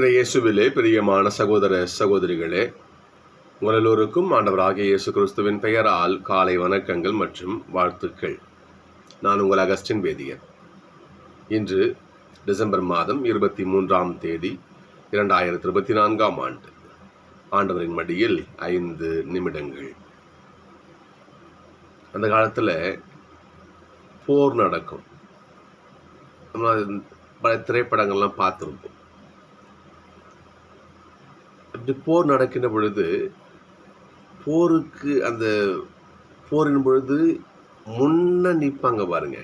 இயேசுவிலே பிரியமான சகோதர சகோதரிகளே உங்கள் எல்லோருக்கும் ஆண்டவராகிய இயேசு கிறிஸ்துவின் பெயரால் காலை வணக்கங்கள் மற்றும் வாழ்த்துக்கள். நான் உங்கள் அகஸ்டின் வேதியர் இன்று டிசம்பர் மாதம் இருபத்தி மூன்றாம் தேதி இரண்டாயிரத்தி இருபத்தி நான்காம் ஆண்டு. ஆண்டவரின் மடியில் ஐந்து நிமிடங்கள். அந்த காலத்தில் போர் நடக்கும். நம்ம அது பல திரைப்படங்கள்லாம் பார்த்துருப்போம். போர் நடக்கின்ற பொழுது போருக்கு அந்த போரின் பொழுது முன்ன நிற்பாங்க பாருங்க.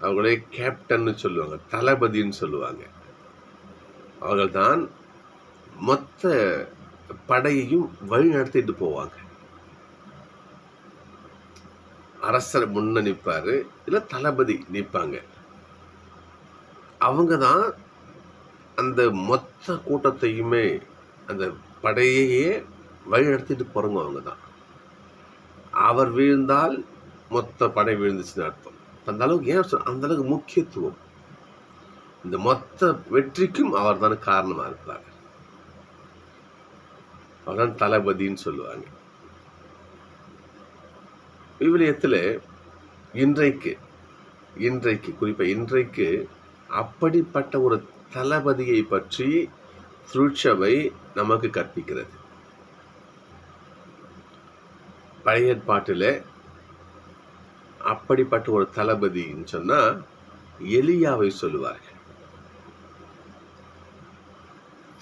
அவங்களே கேப்டன்னு சொல்லுவாங்க தளபதின்னு சொல்லுவாங்க. அவர்கள் தான் மொத்த படையையும் வழி நடத்திட்டு போவாங்க. அரசர் முன்ன நிற்பாரு இல்லை தளபதி நிற்பாங்க அவங்க தான் அந்த மொத்த கூட்டத்தையுமே அந்த படையையே வழிநடத்திட்டு போகிறவங்க அவங்க தான் அவர் வீழ்ந்தால் மொத்த படை விழுந்துச்சுன்னு அர்த்தம். அந்த அளவுக்கு ஏன் சொல் அந்த அளவுக்கு முக்கியத்துவம்? இந்த மொத்த வெற்றிக்கும் அவர் தான் காரணமாக இருப்பார். அவர் தான் தளபதின்னு சொல்லுவாங்க. விவிலியத்தில் இன்றைக்கு இன்றைக்கு குறிப்பாக இன்றைக்கு அப்படிப்பட்ட ஒரு தளபதியை பற்றி திருச்சபை நமக்கு கற்பிக்கிறது. பழைய ஏற்பாட்டில் அப்படிப்பட்ட ஒரு தளபதின்னு சொன்னால் எலியாவை சொல்லுவார்கள்.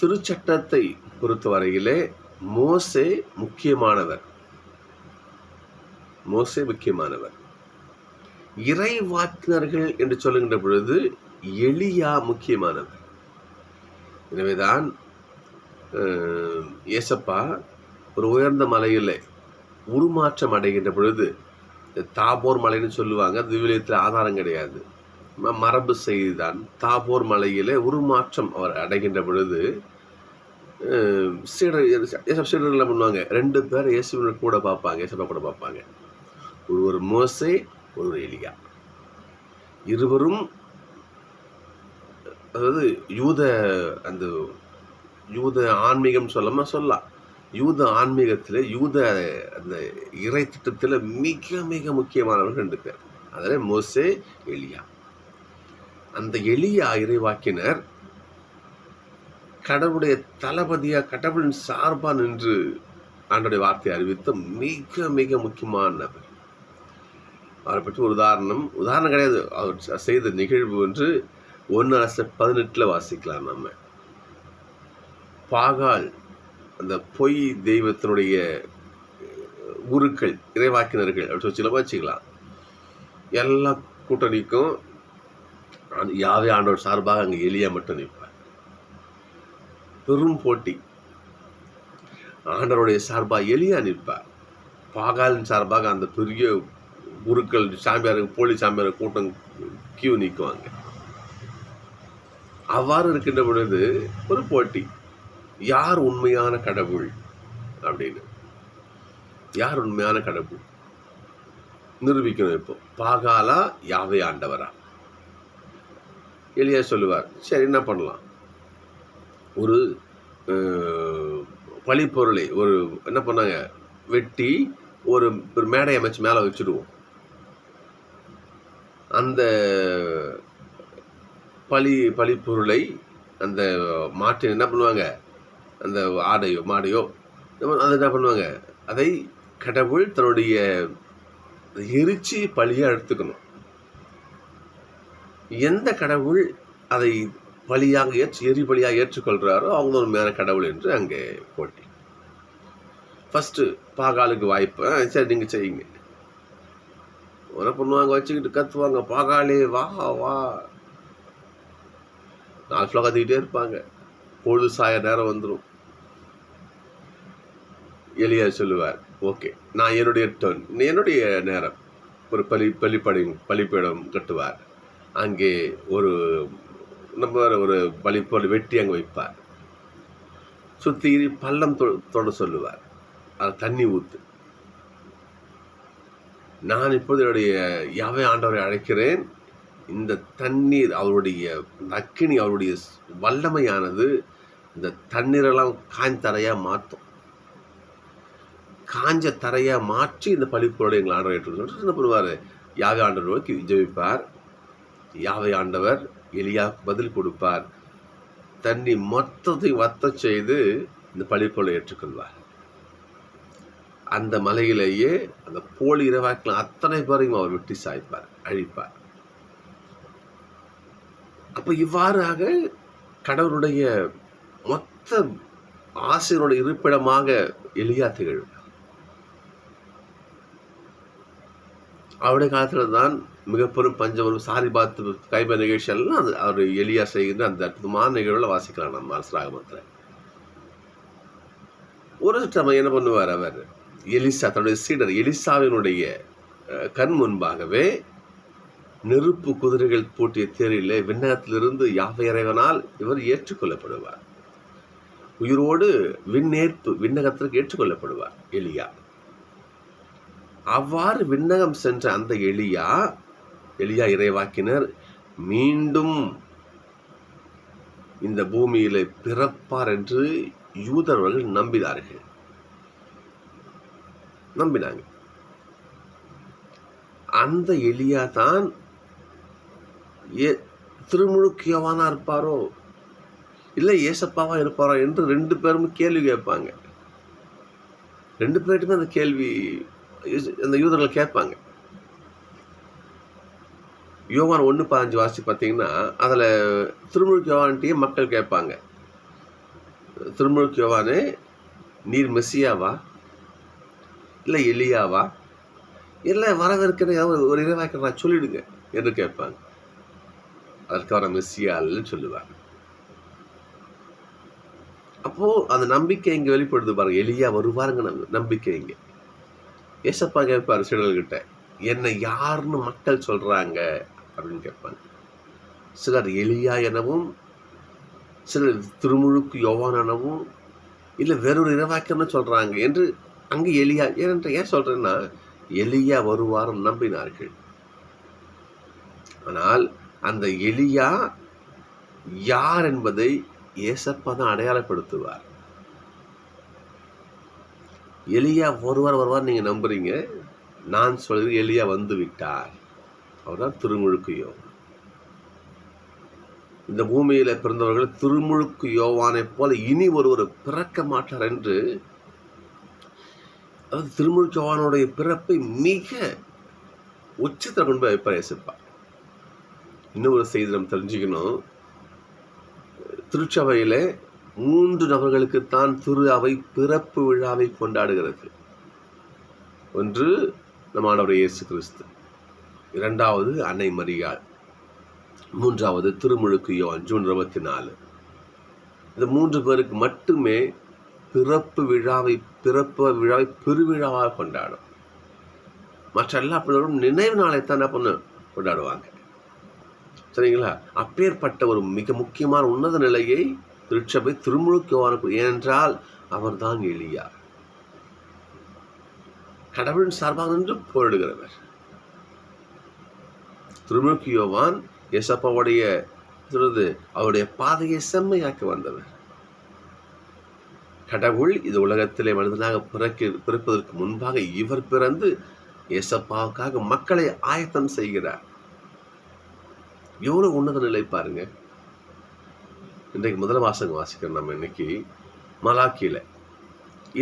திருச்சட்டத்தை பொறுத்தவரையிலே மோசே முக்கியமானவர். மோசே முக்கியமானவர். இறை வாக்கினர்கள் என்று சொல்லுகின்ற பொழுது எளியா முக்கியமானவர். எனவேதான் தான் ஏசப்பா ஒரு உயர்ந்த மலையில் உருமாற்றம் அடைகின்ற பொழுது தாபோர் மலைன்னு சொல்லுவாங்க அது விவிலியத்தில் ஆதாரம் கிடையாது. மரபு செய்திதான். தாபோர் மலையில் உருமாற்றம் அவர் அடைகின்ற பொழுது அஹ், சீடர் சீடர்கள் என்ன பண்ணுவாங்க? ரெண்டு பேர் இயேசுவின் கூட பார்ப்பாங்க இயேசப்பா கூட பார்ப்பாங்க. ஒருவர் மோசே ஒருவர் எலியா. இருவரும் அதாவது யூத அந்த யூத ஆன்மீகம் சொல்லாமல் சொல்லலாம். யூத ஆன்மீகத்தில் யூத அந்த இறை திட்டத்தில் மிக மிக முக்கியமானவர்கள் ரெண்டு பேர். அதில் மோசே எளியா அந்த எளியா இறைவாக்கினர் கடவுளுடைய தளபதியாக கடவுளின் சார்பாக நின்று ஆண்டுடைய வார்த்தையை அறிவித்த மிக மிக முக்கியமானவர் அவரை பற்றி ஒரு உதாரணம் உதாரணம் கிடையாது. அவர் செய்த நிகழ்வு என்று ஒன்று அரச பதினெட்டில் வாசிக்கலாம் நம்ம. பாகால் அந்த பொய் தெய்வத்தினுடைய குருக்கள் இறைவாக்கினர்கள் அப்படின்னு சொல்லி வச்சுக்கலாம் எல்லா கூட்டணிக்கும் அந்த யாவே ஆண்டவர் சார்பாக அங்கே எளியா மட்டும் நிற்பார். பெரும் போட்டி. ஆண்டவருடைய சார்பாக எளியா நிற்பார். பாகாலின் சார்பாக அந்த பெரிய குருக்கள் சாமியார் போலி சாமியார் கூட்டம் கியூ நிற்குவாங்க அவ்வாறு இருக்கின்ற பொழுது ஒரு போட்டி. யார் உண்மையான கடவுள்? அப்படின்னு. யார் உண்மையான கடவுள்? நிரூபிக்கணும் இப்போ. பாகாலா யாவை ஆண்டவரா? எளியா சொல்லுவார் சரி என்ன பண்ணலாம்? ஒரு பழிப்பொருளை ஒரு என்ன பண்ணாங்க? வெட்டி ஒரு ஒரு மேடை அமைச்சு மேலே வச்சுடுவோம். அந்த பழி பழிப்பொருளை அந்த மாட்டு என்ன பண்ணுவாங்க? அந்த ஆடையோ மாடையோ அதை என்ன பண்ணுவாங்க? அதை கடவுள் தன்னுடைய எரிச்சி பழியாக எடுத்துக்கணும். எந்த கடவுள் அதை பலியாக ஏற்று எரி பலியாக ஏற்றுக்கொள்கிறாரோ அவங்க ஒரு மேலே கடவுள் என்று அங்கே போட்டி. ஃபஸ்ட்டு பாகாலுக்கு வாய்ப்பு. ஆ, சரி நீங்கள் செய்யுங்க. என்ன பண்ணுவாங்க? வச்சுக்கிட்டு கத்துவாங்க. பாகாலே வா வா. நாலு ஃபுல்லாக கத்திக்கிட்டே இருப்பாங்க. பொழுது சாய நேரம் வந்துடும் எளியா சொல்லுவார் ஓகே நான் என்னுடைய டர்ன் என்னுடைய நேரம். ஒரு பலி பலிப்படை பலிப்பீடம் கட்டுவார். அங்கே ஒரு நம்ம ஒரு பலிப்பொருள் வெட்டி அங்கே வைப்பார். சுற்றி பள்ளம் தொ தொட சொல்லுவார். அது தண்ணி ஊற்று நான் இப்போது என்னுடைய யாவை ஆண்டவரை அழைக்கிறேன்? இந்த தண்ணீர் அவருடைய நக்கினி அவருடைய வல்லமையானது இந்த தண்ணீரெல்லாம் காய்ந்த தரையாக மாற்றும் காஞ்ச தரையாக மாற்றி இந்த பழிப்போடு எங்களை ஆண்டவர் ஏற்று என்ன பண்ணுவார்? யாக ஆண்டவர் நோக்கி ஜெபிப்பார் யாவை ஆண்டவர் எளியாக பதில் கொடுப்பார். தண்ணி மொத்தத்தையும் வத்த செய்து இந்த பழிப்போலை ஏற்றுக்கொள்வார். அந்த மலையிலேயே அந்த போலி இரவாக்கில் அத்தனை பேரையும் அவர் வெட்டி சாய்ப்பார் அழிப்பார். அப்போ இவ்வாறாக கடவுளுடைய மொத்த ஆசிரியருடைய இருப்பிடமாக எலியா திகழ்வார் அவருடைய காலத்தில் தான் மிக பெரும் பஞ்சவரும் சாரி பார்த்து கைப நிகழ்ச்சியெல்லாம் அது அவர் எளியா செய்கின்ற அந்த அற்புதமான நிகழ்வில் வாசிக்கலாம் நம்ம அரசராகமத்தில் ஒரு சமயம் என்ன பண்ணுவார் அவர்? எலிசா தன்னுடைய சீடர் எலிசாவினுடைய கண் முன்பாகவே நெருப்பு குதிரைகள் பூட்டிய தேரிலே விண்ணகத்திலிருந்து யாவை இறைவனால் இவர் ஏற்றுக்கொள்ளப்படுவார். உயிரோடு விண்ணேற்பு விண்ணகத்திற்கு ஏற்றுக்கொள்ளப்படுவார் எலியா. அவ்வாறு விண்ணகம் சென்ற அந்த எளியா எளியா இறைவாக்கினர் மீண்டும் இந்த பூமியில பிறப்பார் என்று யூதர்கள் நம்பினார்கள். நம்பினாங்க. அந்த எளியா தான் திருமுழுக்கியவானா இருப்பாரோ? இல்லை ஏசப்பாவா இருப்பாரோ என்று ரெண்டு பேரும் கேள்வி கேட்பாங்க. ரெண்டு பேர்ட்டுமே அந்த கேள்வி அந்த யூதர்கள் கேட்பாங்க. யோவான் ஒன்று பதினஞ்சு வாசி பார்த்தீங்கன்னா அதில் திருமுழுக்கு யோவான்ட்டையே மக்கள் கேட்பாங்க. திருமுழுக்கு யோவானே நீர் மெஸ்ஸியாவா இல்லை எலியாவா? இல்லை வரவிருக்கிற ஒரு இறைவாக்கிறா சொல்லிடுங்க என்று கேட்பாங்க. அதற்கு அவரை மெஸ்ஸியா இல்லைன்னு சொல்லுவாங்க. அப்போது அந்த நம்பிக்கை இங்கே வெளிப்படுது பாருங்க. எளியா வருவாருங்க நம்பிக்கை இங்கே. ஏசப்பா கேட்பாரு சிலர்கிட்ட என்னை யாருன்னு மக்கள் சொல்கிறாங்க அப்படின்னு கேட்பாங்க. சிலர் எளியா எனவும் சிலர் திருமுழுக்கு யோவான் எனவும் இல்லை வேறொரு இரவாக்கன்னு சொல்கிறாங்க என்று அங்கே எளியா ஏனென்ற ஏன் சொல்றேன்னா எளியா வருவாரம் நம்பினார்கள். ஆனால் அந்த எலியா யார் என்பதை ஏசப்பா தான் அடையாளப்படுத்துவார். எலியா ஒருவர் வருவார் நீங்கள் நம்புறீங்க. நான் சொல்கிறேன் எலியா வந்து விட்டார். அவர் தான் திருமுழுக்கு யோவான் இந்த பூமியில் பிறந்தவர்கள் திருமுழுக்கு யோவானை போல இனி ஒருவர் பிறக்க மாட்டார் என்று அதாவது திருமுழுக்கு யோவானுடைய பிறப்பை மிக உச்சத்தை கொண்டு போய் வைப்பார் ஏசப்பா. இன்னும் ஒரு செய்தி நம்ம தெரிஞ்சுக்கணும். திருச்சபையில் மூன்று நபர்களுக்குத்தான் திரு அவை பிறப்பு விழாவை கொண்டாடுகிறது. ஒன்று நம் ஆண்டவர் இயேசு கிறிஸ்து. இரண்டாவது அன்னை மரியாள் மூன்றாவது திருமுழுக்கு யோன் ஜூன் இருபத்தி நாலு இந்த மூன்று பேருக்கு மட்டுமே பிறப்பு விழாவை பிறப்பு விழாவை பெருவிழாவாக கொண்டாடும். மற்ற எல்லா பிள்ளைகளும் நினைவு நாளைத்தான் என்ன பண்ண? கொண்டாடுவாங்க. சரிங்களா? அப்பேற்பட்ட ஒரு மிக முக்கியமான உன்னத நிலையை திருச்சபை திருமுழுக்கு ஏனென்றால் அவர்தான் எளியா. கடவுளின் சார்பாக நின்று போரிடுகிறவர். திருமுழுக்கு யோவான் எசப்பாவுடைய அவருடைய பாதையை செம்மையாக்க வந்தவர். கடவுள் இது உலகத்திலே மனிதனாக பிறக்க பிறப்பதற்கு முன்பாக இவர் பிறந்து ஏசப்பாவுக்காக மக்களை ஆயத்தம் செய்கிறார். எவ்வளோ உன்னத நிலை பாருங்க. இன்றைக்கு முதல் வாசகம் வாசிக்கிறோம் நம்ம இன்னைக்கு. மலாக்கியில்.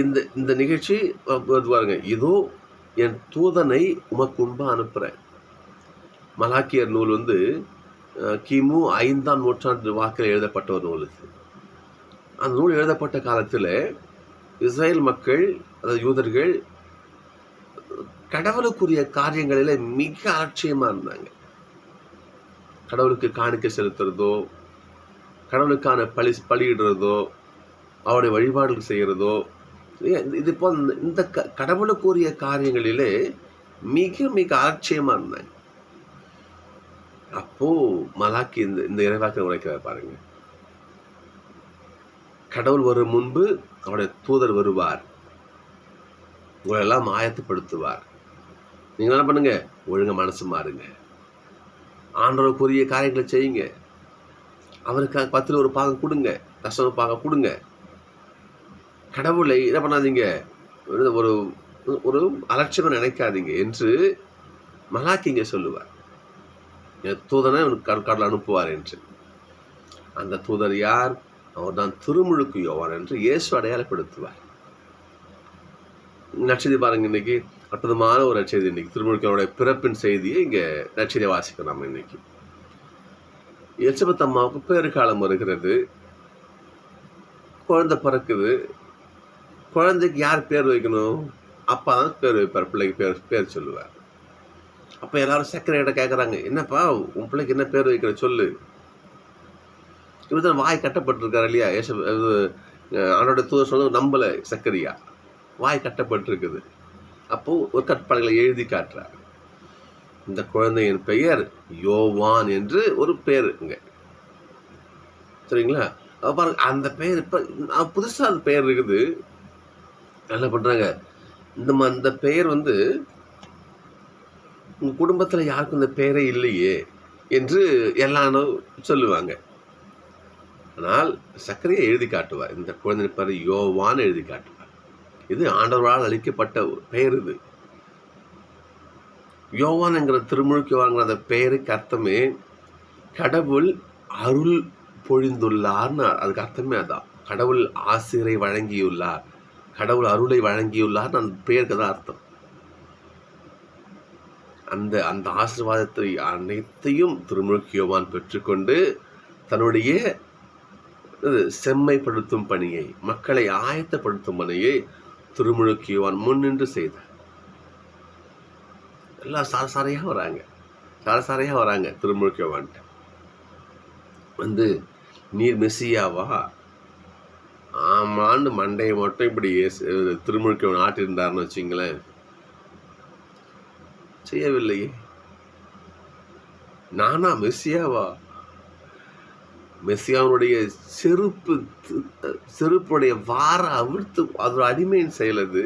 இந்த இந்த நிகழ்ச்சி பாருங்க இதோ என் தூதனை உமக்கு அனுப்புகிறேன் மலாக்கியர் நூல் வந்து கிமு ஐந்தாம் நூற்றாண்டு வாக்கில் எழுதப்பட்ட ஒரு நூல் இது. அந்த நூல் எழுதப்பட்ட காலத்தில் இஸ்ரேல் மக்கள் அதாவது யூதர்கள் கடவுளுக்குரிய காரியங்களில் மிக அலட்சியமாக இருந்தாங்க. கடவுளுக்கு காணிக்க செலுத்துறதோ கடவுளுக்கான பழி பலியிடுறதோ அவருடைய வழிபாடுகள் செய்கிறதோ இது போல் இந்த க கடவுளுக்குரிய காரியங்களிலே மிக மிக ஆச்சரியமாக இருந்தாங்க அப்போது மலாக்கி இந்த இந்த இறைவாக்கம் உரைக்கிற பாருங்கள் கடவுள் வரும் முன்பு அவருடைய தூதர் வருவார். உங்களெல்லாம் ஆயத்தப்படுத்துவார். நீங்கள் என்ன பண்ணுங்கள் ஒழுங்க மனசு மாறுங்க. ஆண்டவருக்குரிய காரியங்களை செய்யுங்க. அவருக்காக பத்தில் ஒரு பாகம் கொடுங்க. தசம பாகம் கொடுங்க. கடவுளை என்ன பண்ணாதீங்க. ஒரு ஒரு ஒரு அலட்சியமாக நினைக்காதீங்க என்று மலாக்கிங்க சொல்லுவார். என் தூதனை உனக்கு கட- அனுப்புவார் என்று. அந்த தூதர் யார்? அவர் தான் திருமுழுக்கு யோவான் என்று இயேசு அடையாளப்படுத்துவார். நட்சதி பாருங்க இன்னைக்கு. அற்புதமான ஒரு நற்செய்தி இன்னைக்கு. திருமுழுக்கனுடைய பிறப்பின் செய்தியை இங்கே நற்செய்தியை வாசிக்கிறோம் நம்ம இன்னைக்கு. எலிசபெத் அம்மாவுக்கு பேறு வருகிறது. குழந்தை பிறக்குது. குழந்தைக்கு யார் பேர் வைக்கணும்? அப்பா தான் பேர் வைப்பார். பிள்ளைக்கு பேர் பேர் சொல்லுவார். அப்போ எல்லாரும் சக்கரை கேட்குறாங்க என்னப்பா உன் பிள்ளைக்கு என்ன பேர் வைக்கிற? சொல்லு. இவர் தான் வாய் கட்டப்பட்டிருக்காரு இல்லையா? ஏச அவனோட தூத ஆண்டோட தூதர் சொன்னது சக்கரியா. வாய் கட்டப்பட்டிருக்குது. அப்போது ஒரு கற்பனைகளை எழுதி காட்டுறார் இந்த குழந்தையின் பெயர் யோவான் என்று ஒரு பேர் இங்கே. சரிங்களா? பாருங்க அந்த பெயர் இப்போ புதுசாக அந்த பெயர் இருக்குது. என்ன பண்ணுறாங்க இந்த ம- அந்த பெயர் வந்து உங்கள் குடும்பத்தில் யாருக்கும் இந்த பெயரே இல்லையே என்று எல்லாரும் சொல்லுவாங்க. ஆனால் சர்க்கரையை எழுதி காட்டுவார். இந்த குழந்தை பேர் யோவான் எழுதி காட்டுவார். இது ஆண்டவரால் அளிக்கப்பட்ட பெயர் இது. யோவான் என்கிற திருமுழுக்கு வாங்கின அந்த பெயருக்கு அர்த்தமே கடவுள் அருள் பொழிந்துள்ளார்னு அதுக்கு அர்த்தமே அதான். கடவுள் ஆசிரியரை வழங்கியுள்ளார். கடவுள் அருளை வழங்கியுள்ளார் அந்த பெயருக்கு தான் அர்த்தம். அந்த அந்த ஆசீர்வாதத்தை அனைத்தையும் திருமுழுக்கு யோவான் பெற்றுக்கொண்டு தன்னுடைய செம்மைப்படுத்தும் பணியை மக்களை ஆயத்தப்படுத்தும் பணியை திருமுழுக்கு முன் முன்னின்று செய்த. எல்லாம் சாரசாரையாக வராங்க. சாரசாரையாக வராங்க திருமுழுக்கு யோவான்ட்டு வந்து நீர் மெஸ்ஸியாவா ஆமாண்டு மண்டையை மட்டும் இப்படி ஏசு- திருமுழுக்கு யோவான் செய்யவில்லையே. நானா மெஸ்ஸியாவா மெஸ்ஸியாவுடைய செருப்பு செருப்புடைய வார அவிழ்த்து அதோட அடிமையின் செயலது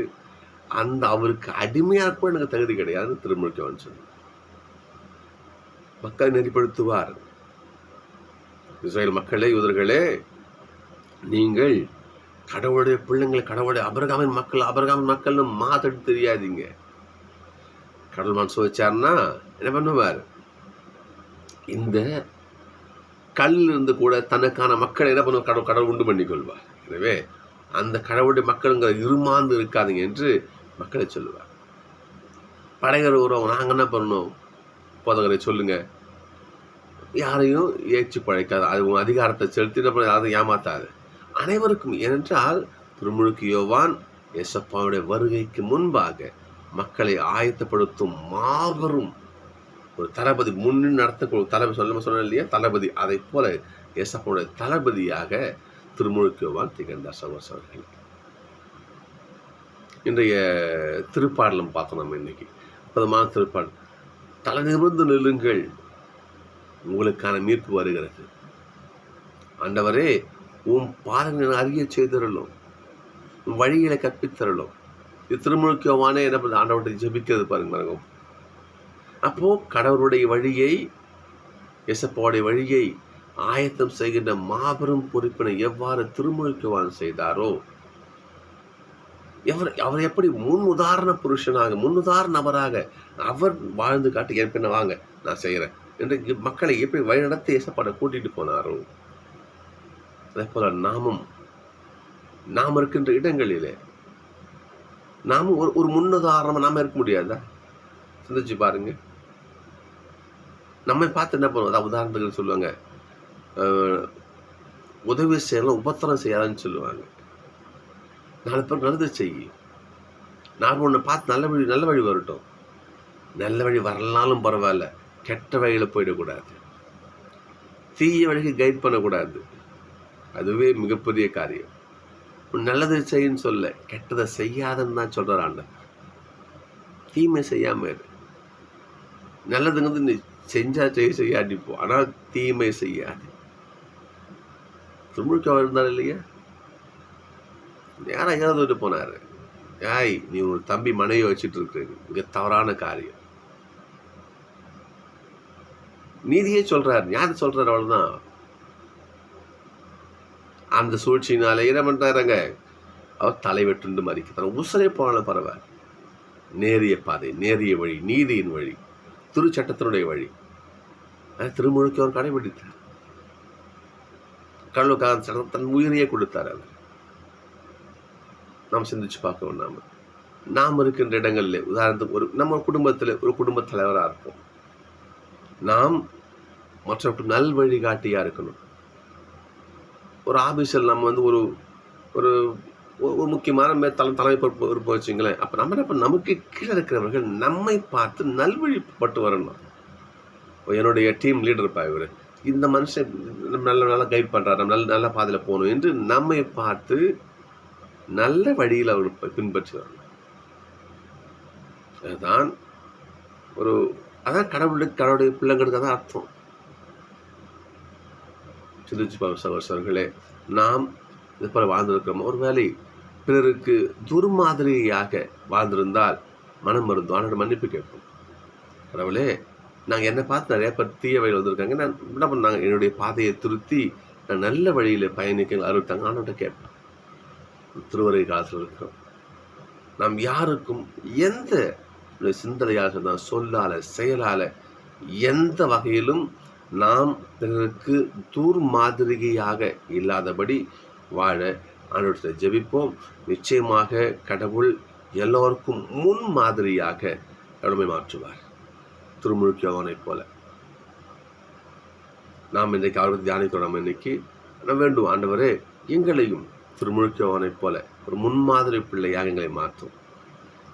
அந்த அவருக்கு அடிமையாக கூட எனக்கு தகுதி கிடையாது திருமுழுக்கவன் சொன்னார். மக்கள் நெறிப்படுத்துவார். இஸ்ரேல் மக்களே யூதர்களே நீங்கள் கடவுளுடைய பிள்ளைங்கள் கடவுளுடைய அபரகாமின் மக்கள் அபரகாமின் மக்கள்னு மாத்தடி தெரியாதீங்க. கடவுள் மனசு வச்சார்னா என்ன பண்ணுவார்? இந்த கல்லில் இருந்து கூட தனக்கான மக்களை என்ன பண்ணுவார்? கடவுள் கடவுள் உண்டு பண்ணி கொள்வார் எனவே அந்த கடவுளுடைய மக்களுங்கிற இருமாந்து இருக்காதீங்க என்று மக்களை சொல்லுவார். படைகள் உறவு நாங்கள் என்ன பண்ணணும்? போதகரை சொல்லுங்கள் யாரையும் ஏற்றி பழைக்காது அது உன் அதிகாரத்தை செலுத்தி என்ன பண்ண யாரையும் ஏமாத்தாது. அனைவருக்கும் ஏனென்றால் திருமுழுக்கு யோவான் எசப்பாவுடைய வருகைக்கு முன்பாக மக்களை ஆயத்தப்படுத்தும் மாபெரும் ஒரு தளபதி முன்னின்று நடத்த தளபதி சொல்ல சொன்னேன் இல்லையா? தளபதி. அதை போல எசப்பாவுடைய தளபதியாக திருமுழுக்கு திகழ்ந்தார் திகழ்ந்தார் அவர்கள் இன்றைய திருப்பாடலும் பார்த்தோம் நம்ம இன்னைக்கு. அற்புதமான திருப்பாடல். தலை நிமிர்ந்து நில்லுங்கள். உங்களுக்கான மீட்பு வருகிறது. ஆண்டவரே உன் பாதங்கள் அறிய செய்தருளும். உன் வழிகளை கற்பித்தருளும். இது திருமுழுக்கவானே என்ன பண்ணுது ஆண்டவர்கிட்ட ஜபிக்கிறது பாருங்க பாருங்க. அப்போ கடவுளுடைய வழியை எசப்பாவுடைய வழியை ஆயத்தம் செய்கின்ற மாபெரும் பொறுப்பினை எவ்வாறு திருமுழுக்குவான் செய்தாரோ எவர் அவர் எப்படி முன் உதாரண புருஷனாக முன் உதாரண நபராக அவர் வாழ்ந்து காட்டி என் பின்ன வாங்க நான் செய்கிறேன் என்று மக்களை எப்படி வழிநடத்தி ஏசப்பாட கூட்டிட்டு போனாரோ அதே போல நாமும் நாம் இருக்கின்ற இடங்களிலே நாமும் ஒரு ஒரு முன்னுதாரணமாக நாம் இருக்க முடியாதா? சிந்திச்சு பாருங்கள் நம்ம பார்த்து என்ன பண்ணுவோம்? அதான் உதாரணத்துக்கு சொல்லுவாங்க. உதவி செய்யலாம் உபத்திரம் செய்யலாம்னு சொல்லுவாங்க. நாலு பேர் நல்லது செய். நாம் உன்னை பார்த்து நல்ல வழி நல்ல வழி வரட்டும். நல்ல வழி வரலனாலும் பரவாயில்ல. கெட்ட வழியில் போயிடக்கூடாது. தீய வழிக்கு கைட் பண்ணக்கூடாது. அதுவே மிகப்பெரிய காரியம். நல்லது செய்யுன்னு சொல்ல கெட்டதை செய்யாதன்னு தான் சொல்கிறார் தீமை செய்யாமல் இரு. நல்லதுங்கிறது செஞ்சால் செஞ்சா செய்ய செய்யாட்டி போ ஆனால் தீமை செய்யாது. திருமுழுக்க இருந்தார் இல்லையா? நேராக எங்கேயாவது விட்டு போனாரு. ஏய் நீ ஒரு தம்பி மனைவி வச்சுட்டு இருக்கிற மிக தவறான காரியம். நீதியே சொல்றார். ஞானத்தை சொல்றார் அவ்வளவுதான். அந்த சூழ்ச்சியினால என்ன பண்றாருங்க? அவர் தலைவெட்டுண்டு மறிக்கிறார். உசரே போனாலும் பரவாயில்ல. நேரிய பாதை நேரிய வழி நீதியின் வழி. திருச்சட்டத்தினுடைய வழி. திருமுழுக்கு அவர் கடைபிடித்தார். கடலுக்காக சட்டம் தன் உயிரையே கொடுத்தார் அவர். நாம் சிந்திச்சு பார்க்கணும் நாம. நாம் இருக்கின்ற இடங்களில் உதாரணத்துக்கு ஒரு நம்ம குடும்பத்தில் ஒரு குடும்ப தலைவராக இருப்போம். நாம் மற்றவர்களுக்கு நல் வழிகாட்டியாக இருக்கணும். ஒரு ஆபீஸில் நம்ம வந்து ஒரு ஒரு ஒரு- முக்கியமான மே தலை தலைமை பொறுப்பு இருப்போம் வச்சுங்களேன். அப்போ நம்ம என்ன நமக்கு கீழே இருக்கிறவர்கள் நம்மை பார்த்து நல்வழிப்பட்டு வரணும். என்னுடைய டீம் லீடர் இருப்பா இவர். இந்த மனுஷன் நம்ம நல்ல நல்லா கைட் பண்ணுறாரு நம்ம நல்ல நல்ல பாதையில் போகணும் என்று நம்மை பார்த்து நல்ல வழியில் அவர் பின்பற்றி வரணும் அதுதான் ஒரு அதான் கடவுளுக்கு கடவுளுடைய பிள்ளைங்களுக்கு தான் அர்த்தம். சிந்திச்சு பாருங்க சகோதரர்களே நாம் இது போல வாழ்ந்திருக்கிறோம். ஒருவேளை பிறருக்கு துர்மாதிரியாக வாழ்ந்திருந்தால் மனம் மருந்தும் அவனோட மன்னிப்பு கேட்போம். கடவுளே நாங்கள் என்னை பார்த்து நிறைய பேர் தீய வழியில் வந்திருக்காங்க. நான் என்ன பண்ணாங்க என்னுடைய பாதையை திருத்தி நான் நல்ல வழியில் பயணிக்க அறிவித்தாங்க. ஆனோட்ட கேட்பேன் திருவரை காலத்தில் இருக்கிறோம். நாம் யாருக்கும் எந்த சிந்தனையாக இருந்தால் சொல்லால செயலால் எந்த வகையிலும் நாம் பிறருக்கு தூர் மாதிரியாக இல்லாதபடி வாழ ஆண்டவரத்தை ஜெபிப்போம். நிச்சயமாக கடவுள் எல்லோருக்கும் முன் மாதிரியாக கடமை மாற்றுவார். திருமுழுக்கியவனைப் போல. நாம் இன்றைக்கு அவரை தியானிக்கிறோம் நம்ம இன்னைக்கு நம்ம வேண்டும். ஆண்டவரே எங்களையும் திருமுழுக்கியவனைப் போல ஒரு முன்மாதிரி பிள்ளையாக எங்களை மாற்றும்.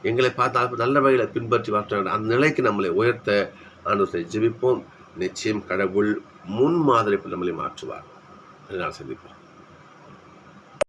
எங்களை பார்த்து நல்ல வகையில் பின்பற்றி மாற்ற அந்த நிலைக்கு நம்மளை உயர்த்த ஆண்டவரை ஜெபிப்போம். நிச்சயம் கடவுள் முன்மாதிரி நம்மளை மாற்றுவார். அதனால் நான்